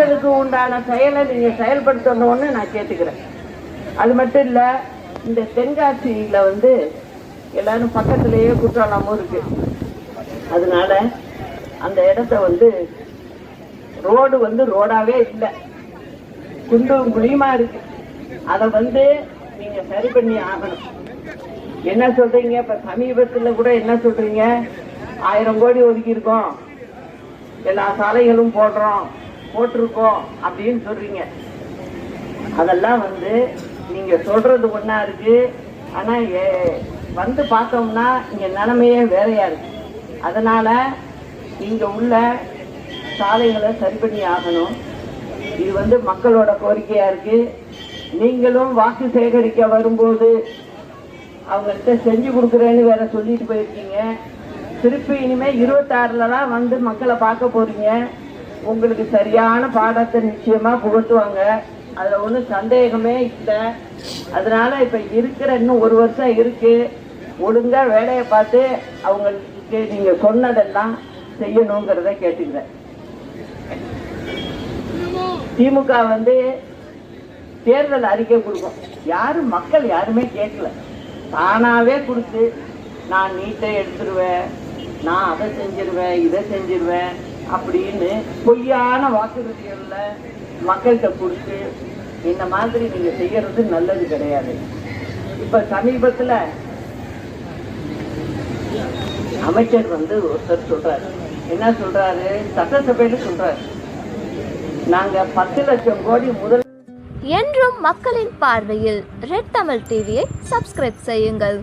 அமைச்சருக்கு உண்டான செயலை நீங்க செயல்படுத்தணும்னு நான் கேட்டுக்கிறேன். அது மட்டும் இல்ல இந்த தென்காசியில வந்து எல்லாரும் பக்கத்திலேயே குற்றாலமும் இருக்கு. அதனால அந்த இடத்த வந்து ரோடு வந்து ரோடாவே இல்லை. குண்டும் குழியுமா இருக்கு. அதை வந்து நீங்க சரி பண்ணி ஆகணும். என்ன சொல்றீங்க? இப்ப சமீபத்துல கூட என்ன சொல்றீங்க? ஆயிரம் கோடி ஒதுக்கி இருக்கோம் எல்லா சாலைகளும் போடுறோம். போட்டிருக்கோம் அப்படின்னு சொல்றீங்க. அதெல்லாம் வந்து நீங்க சொல்றது ஒன்னா இருக்கு. ஆனா ஏ- வந்து பார்த்தோம்னா இங்க நிலைமையே வேறையா இருக்கு. அதனால இங்க உள்ள சாலைகளை சரி பண்ணி ஆகணும். இது வந்து மக்களோட கோரிக்கையா இருக்கு. நீங்களும் வாக்கு சேகரிக்க வரும்போது அவங்கள்ட்ட செஞ்சு கொடுக்குறேன்னு வேற சொல்லிட்டு போயிருக்கீங்க. திருப்பி இனிமே இருபத்தாறுல தான் வந்து மக்களை பார்க்க போறீங்க. உங்களுக்கு சரியான பாடத்தை நிச்சயமா புகட்டுவாங்க. அதுல ஒன்றும் சந்தேகமே இல்லை. அதனால இப்ப இருக்கிற இன்னும் ஒரு வருஷம் இருக்கு. ஒழுங்கா வேலையை பார்த்து அவங்களுக்கு நீங்க சொன்னதெல்லாம் செய்யணுங்கிறத கேட்டுக்கிறேன். திமுக வந்து தேர்தல் அறிக்கை கொடுக்கும். யாரும் மக்கள் யாருமே கேட்கல. தானாவே கொடுத்து நான் நீட்டை எடுத்துருவேன். நான் அதை செஞ்சிருவேன் இதை செஞ்சிருவேன். அப்படின்னு பொய்யான வாக்குறுதிகள்ல மக்கள்கிட்ட கொடுத்து இந்த மாதிரி நீங்க செய்யறது நல்லது கிடையாது. இப்ப சமீபத்துல அமைச்சர் வந்து ஒருத்தர் சொல்றாரு. என்ன சொல்றாரு? சட்டசபையில சொல்றாரு. நாங்க பத்து லட்சம் கோடி முதல் என்றும் மக்களின் பார்வையில் ரெட் தமிழ் டிவியை சப்ஸ்கிரைப் செய்யுங்கள்.